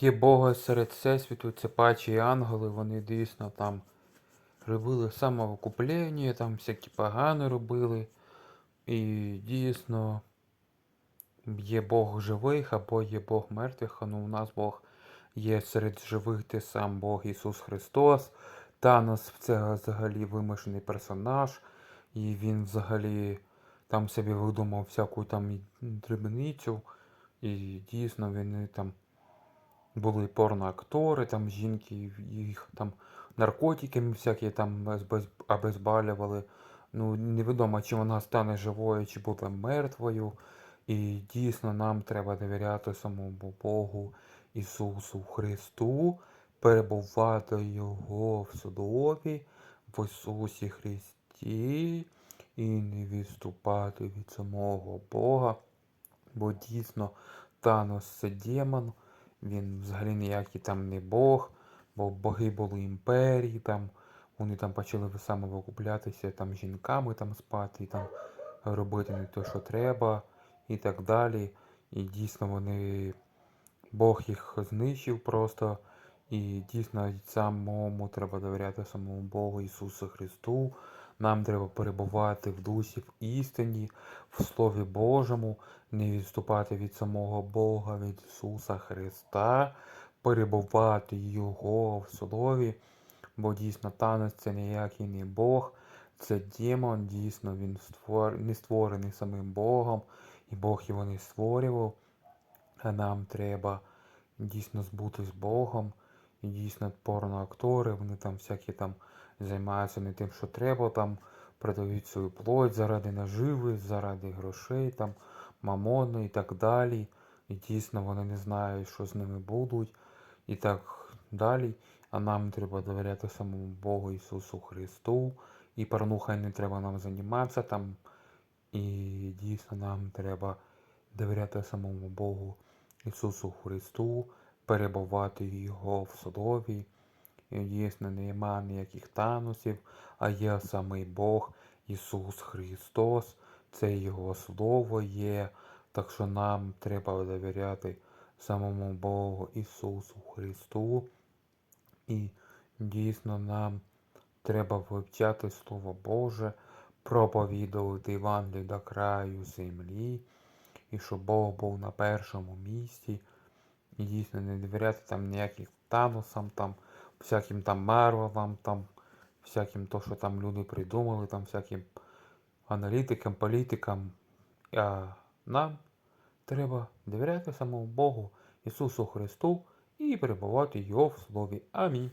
Є Бога серед Всесвіту, це пачі і ангели, вони дійсно там робили самовикуплення, там всякі погани робили. І дійсно є Бог живих або є Бог мертвих, а ну у нас Бог є серед живих, ти сам Бог Ісус Христос. Танос це взагалі вимишений персонаж, і він взагалі там собі видумав всяку там дрібницю. І дійсно вони там були порноактори, там жінки, їх там наркотиками всякі там обезболювали. Ну, невідомо, чи вона стане живою, чи буде мертвою. І дійсно нам треба довіряти самому Богу Ісусу Христу, перебувати Його в судові, в Ісусі Христі і не відступати від самого Бога. Бо дійсно Танос це демон, він взагалі ніякий там не Бог, бо боги були імперії, там вони там почали самовикуплятися там жінками там спати, там робити не те, що треба, і так далі. І дійсно вони Бог їх знищив просто. І дійсно самому треба довіряти самому Богу Ісусу Христу. Нам треба перебувати в дусі в істині, в Слові Божому, не відступати від самого Бога, від Ісуса Христа, перебувати Його в Слові, бо дійсно танець це ніякий не Бог, це демон, дійсно він створ... не створений самим Богом, і Бог його не створював. А нам треба дійсно збути з Богом. Дійсно порноактори, вони там всякі там займаються не тим, що треба, там продають свою плоть заради наживи, заради грошей, там мамони і так далі. І дійсно вони не знають, що з ними будуть і так далі. А нам треба довіряти самому Богу Ісусу Христу. І порнухою не треба нам займатися там. І дійсно нам треба довіряти самому Богу Ісусу Христу, перебувати Його в судові. І дійсно нема ніяких танусів, а є самий Бог Ісус Христос. Це Його Слово є. Так що нам треба довіряти самому Богу Ісусу Христу. І дійсно нам треба вивчати Слово Боже, проповідувати Євангелію до краю землі, і щоб Бог був на першому місці. І дійсно не довіряти там ніяким танусам, там, всяким там марвелам, там, всяким то, що там люди придумали, там всяким аналітикам, політикам. А нам треба довіряти самому Богу Ісусу Христу і перебувати Його в Слові. Амінь.